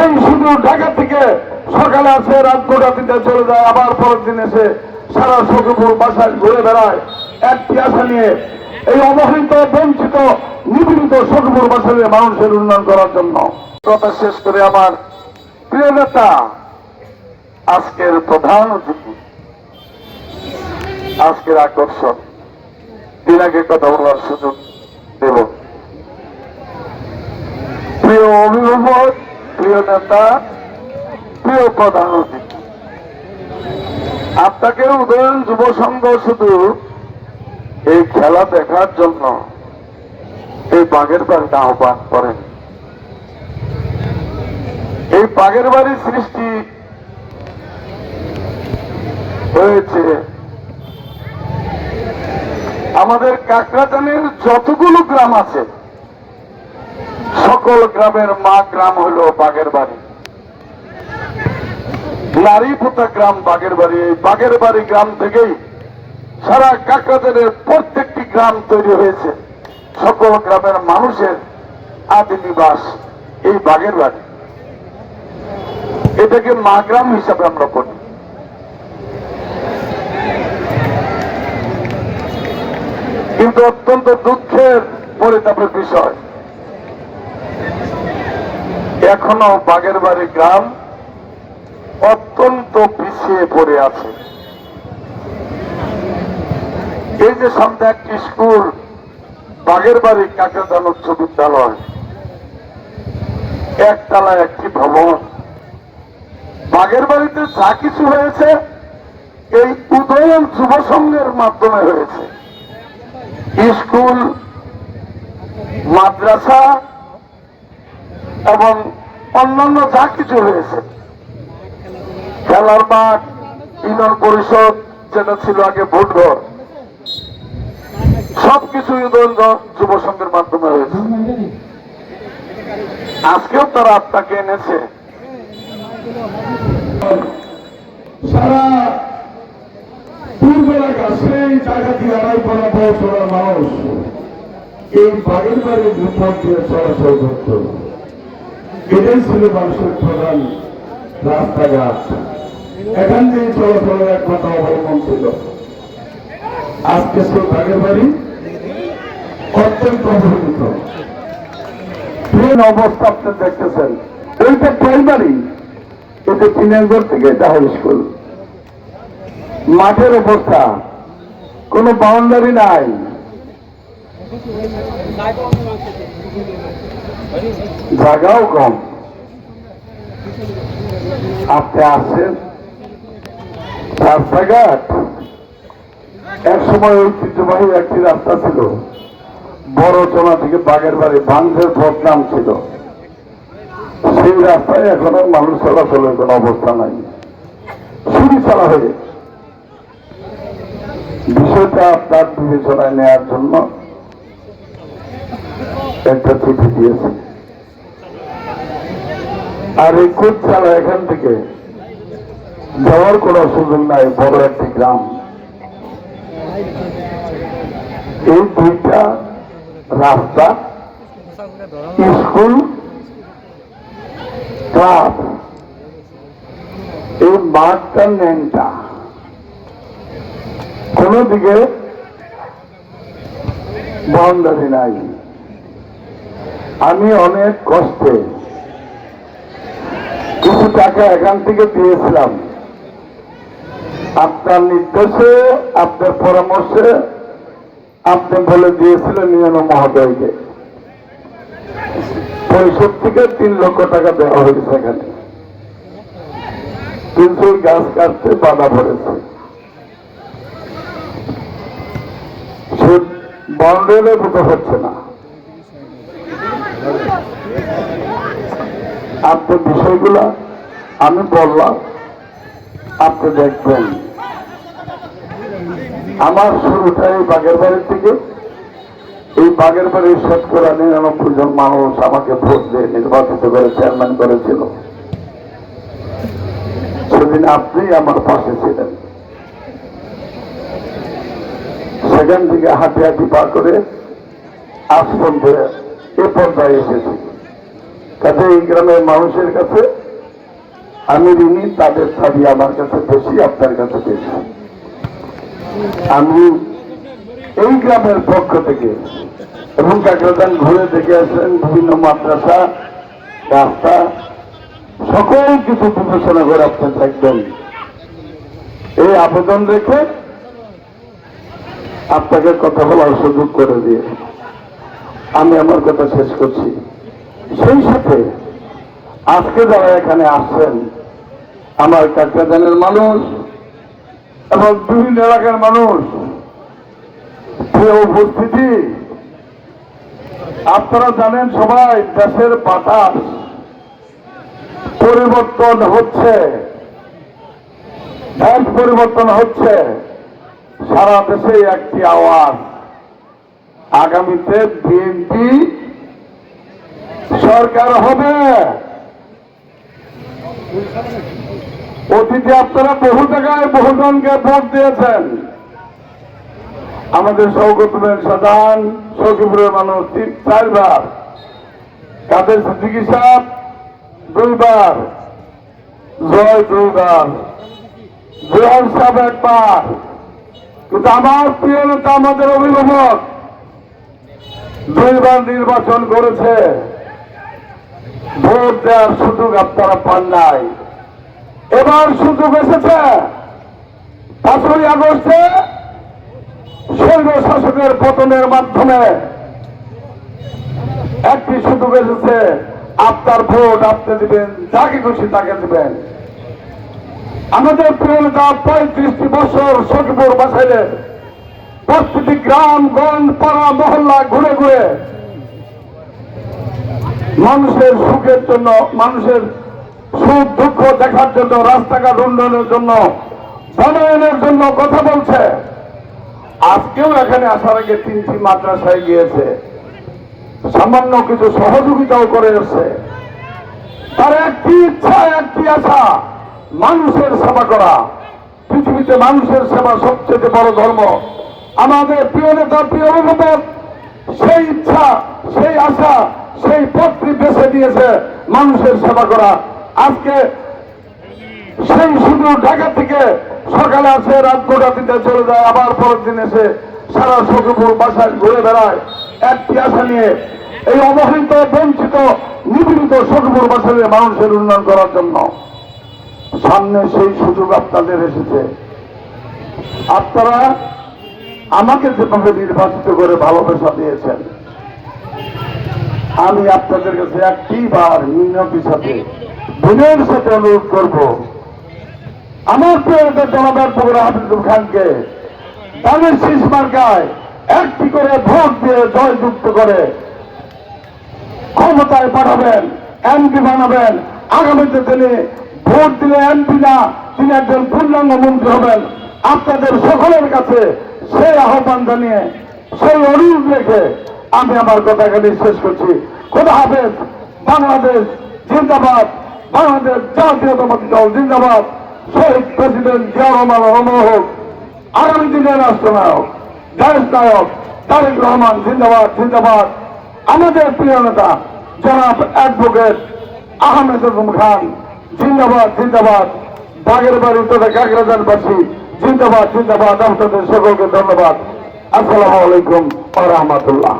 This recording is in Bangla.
সেই শুধু ঢাকা থেকে সকালে আসে, রাত গোটাতিতে চলে যায়, আবার পরের দিন এসে সারা সখীপুর বাসায় ঘুরে বেড়ায়। একটি আশা নিয়ে এই অবহেলিত, বঞ্চিত, নিপীড়িত সখীপুর বাসায় মানুষের উন্নয়ন করার জন্য। কথা শেষ করে আমার প্রিয় নেতা, আজকের প্রধান অতিথি, আজকের আকর্ষণ তিনাকে কথা বলার সুযোগ দেব। প্রিয় অভিভাবক প্রিয় নেতা প্রিয় প্রধান অতিথি আপনাকে উদয়ন যুব সংঘ শুধু এই খেলা দেখার জন্য এই বাঘের বাড়িতে আহ্বান করেন। এই বাঘের বাড়ির সৃষ্টি হয়েছে। আমাদের কাকরাটানের যতগুলো গ্রাম আছে সকল গ্রামের মা গ্রাম হলো বাগের বাড়ি। নারীপোতা গ্রাম বাগের বাড়ি। এই বাগের বাড়ি গ্রাম থেকেই সারা কাকরাটানের প্রত্যেকটি গ্রাম তৈরি হয়েছে। সকল গ্রামের মানুষের আদি নিবাস এই বাগের বাড়ি। এটাকে মা গ্রাম হিসাবে আমরা করি কিন্তু অত্যন্ত দুঃখের, পরিতাপের বিষয় এখনও বাগের বাড়ি গ্রাম অত্যন্ত পিছিয়ে পড়ে আছে। এই যে সামনে একটি স্কুল বাগের বাড়ি কাকেদান উচ্চ বিদ্যালয় একতলা একটি ভবন। বাগের বাড়িতে যা কিছু হয়েছে, এই উদয়ন যুব সংঘের মাধ্যমে হয়েছে। স্কুল, মাদ্রাসা এবং অন্যান্য যা কিছু হয়েছে। খেলার মাঠ, ইউনিয়ন পরিষদ যেটা ছিল আগে ভোটঘর, সবকিছু যুব সংঘের মাধ্যমে হয়েছে। আজকেও তারা আপনাকে এনেছে। সারা পূর্ব এলাকা সেই জায়গা দিয়ে আড়াই পাড়া মানুষ। এই বাড়ির বাড়ির বিপদ দিয়ে চলাচল এটাই ছিল মানুষের প্রধান রাস্তাঘাট। এখান দিয়ে চলাচলের একমাত্র অবলম্বন ছিল। আজকে সেই বাগের বাড়ি অত্যন্ত অবহেলিত। অবস্থা আপনি দেখতেছেন। এইটা প্রাইমারি। এটা তিনানগর থেকে এটা হাই স্কুল। মাঠের অবস্থা। কোনো বাউন্ডারি নাই। জায়গাও কম। আপনি আসেন রাস্তাঘাট। এক সময় ঐতিহ্যবাহী একটি রাস্তা ছিল। বড় চোনা থেকে বাগের বাড়ি বাংশের প্রোগ্রাম ছিল। সেই রাস্তায় এখন আর মানুষ চলাচলের কোনো অবস্থা নাই। সিঁড়ি চলা হয়ে বিষয়টা আপনার বিবেচনায় নেওয়ার জন্য একটা চিঠি দিয়েছে। আর এই চালা এখান থেকে যাওয়ার কোনো সুযোগ নাই, বড় একটি গ্রাম। এই দুইটা রাস্তা, স্কুল, ক্লাব, এই মাঠটা ন্যাংটা। কোন দিকে বাউন্ডারি নাই। আমি অনেক কষ্টে কিছু টাকা এখান থেকে দিয়েছিলাম। আপনার নির্দেশে, আপনার পরামর্শে আপনি বলে দিয়েছিলেন নিয়ন মহোদয়কে। পরিষদ থেকে তিন লক্ষ টাকা দেওয়া হয়েছে এখানে। কিন্তু গাছ কাটতে বাধা পড়েছে। বাউন্ডারির মতো হচ্ছে না। আপনার বিষয়গুলা আমি বললাম, আপনি দেখবেন। আমার শুরুটা এই বাগের বাড়ি থেকে। এই বাগের বাড়ির শতকরা নিরানব্বই জন মানুষ আমাকে ভোট দিয়ে নির্বাচিত করে চেয়ারম্যান করেছিল। সেদিন আপনি আমার পাশে ছিলেন। সেখান থেকে হাঁটি হাঁটি পা করে আজ পর্যন্ত এ পর্যায়ে এসেছি। কাছে এই গ্রামের মানুষের কাছে আমি ঋণী, তাদের দাবি আমার কাছে বেশি, আপনার কাছে বেশি। আমি এই গ্রামের পক্ষ থেকে এবং কাকরাদান ঘুরে দেখে আসেন বিভিন্ন মাদ্রাসা, রাস্তা, সকল কিছু বিবেচনা করে আপনি থাকবেন এই আবেদন রেখে আপনাকে কথা বলার সুযোগ করে দিয়ে আমি আমার কথা শেষ করছি। সেই সাথে আজকে যারা এখানে আসছেন, আমার কাকাদানের মানুষ এবং বিভিন্ন এলাকার মানুষ প্রিয় উপস্থিতি, আপনারা জানেন সবাই দেশের বাতাস পরিবর্তন হচ্ছে। দেশ পরিবর্তন হচ্ছে। সারা দেশে একটি আওয়াজ। আগামীতে বিএনপি সরকার হবে। অতীতে আপনারা বহু জায়গায় বহুজনকে ভোট দিয়েছেন। আমাদের সৌগতমের সাধারণ সৌকিপুরের মানুষ তিন চারবার। কাদের সিদ্দিকি সাহেব দুইবার। জয় দুইবার। জয় সাহেব একবার। কিন্তু আমার প্রিয় নেতা আমাদের অভিভাবক দুইবার নির্বাচন করেছে। ভোট দেওয়ার সুযোগ আপনারা পান নাই। এবার সুযোগ এসেছে। পাঁচই আগস্টে শৈব শাসকের পতনের মাধ্যমে একটি সুযোগ এসেছে। আপনার ভোট আপনি দিবেন, যাকে খুশি তাকে দিবেন। আমাদের প্রিয় পঁয়ত্রিশটি বছর সখীপুর বাসাইলের প্রতিটি গ্রাম, গঞ্জ, পাড়া, মহল্লা ঘুরে ঘুরে মানুষের সুখের জন্য, মানুষের সুখ, দুঃখ দেখার জন্য, রাস্তাঘাট উন্নয়নের জন্য, বনায়নের জন্য কথা বলছে। আজকেও এখানে আসার আগে তিনটি মাদ্রাসায় গিয়েছে। সামান্য কিছু সহযোগিতাও করে এসছে। তার একটি ইচ্ছা, একটি আশা, মানুষের সেবা করা। পৃথিবীতে মানুষের সেবা সবচেয়ে বড় ধর্ম। আমাদের প্রিয় নেতা, প্রিয় অভিভাবক, সেই ইচ্ছা, সেই আশা, সেই পথটি বেছে দিয়েছে মানুষের সেবা করা। আজকে সেই শুধু ঢাকা থেকে সকালে আসে, রাত গোটাতিতে চলে যায়, আবার পরের দিন এসে সারা সখীপুর বাসায় ঘুরে বেড়ায়। একটি আশা নিয়ে এই অবহেলিত, বঞ্চিত, নিপীড়িত সখীপুর বাসায় মানুষের উন্নয়ন করার জন্য সামনে সেই সুযোগ আপনাদের এসেছে। আপনারা আমাকে যেভাবে নির্বাচিত করে ভালোবাসা দিয়েছেন, আমি আপনাদের কাছে একটি বার মিনতির সাথে বিনয়ের সাথে অনুরোধ করব। আমার প্রিয় নেতা জনাবার পুকুরা হাফিজুল খানকে তাদের শীষ মার্কায় একটি করে ভোট দিয়ে জয়যুক্ত করে ক্ষমতায় পাঠাবেন, এমপি বানাবেন। আগামীতে তিনি ভোট দিলে এমপি না, তিনি একজন পূর্ণাঙ্গ মন্ত্রী হবেন। আপনাদের সকলের কাছে সেই আহ্বান জানিয়ে, সেই অনুরোধ রেখে আমি আমার কথা এখানে শেষ করছি। খোদা হাফেজ, বাংলাদেশ জিন্দাবাদ, বাংলাদেশ জাতীয়তাবাদী দল জিন্দাবাদ। শহীদ প্রেসিডেন্ট জিয়া রহমান রহমান হোক, আগামী দিনের রাষ্ট্রনায়ক দেশ নায়ক, তারেক রহমান জিন্দাবাদ জিন্দাবাদ। আমাদের প্রিয় নেতা, জনাব অ্যাডভোকেট আহমেদ খান, জিন্দাবাদ জিন্দাবাদ। বাগের বাড়ি তথা কাকরাজানবাসী জিন্দাবাদ জিন্দাবাদ। আপনাদের সকলকে ধন্যবাদ। আসসালামু আলাইকুম রহমতুল্লাহ।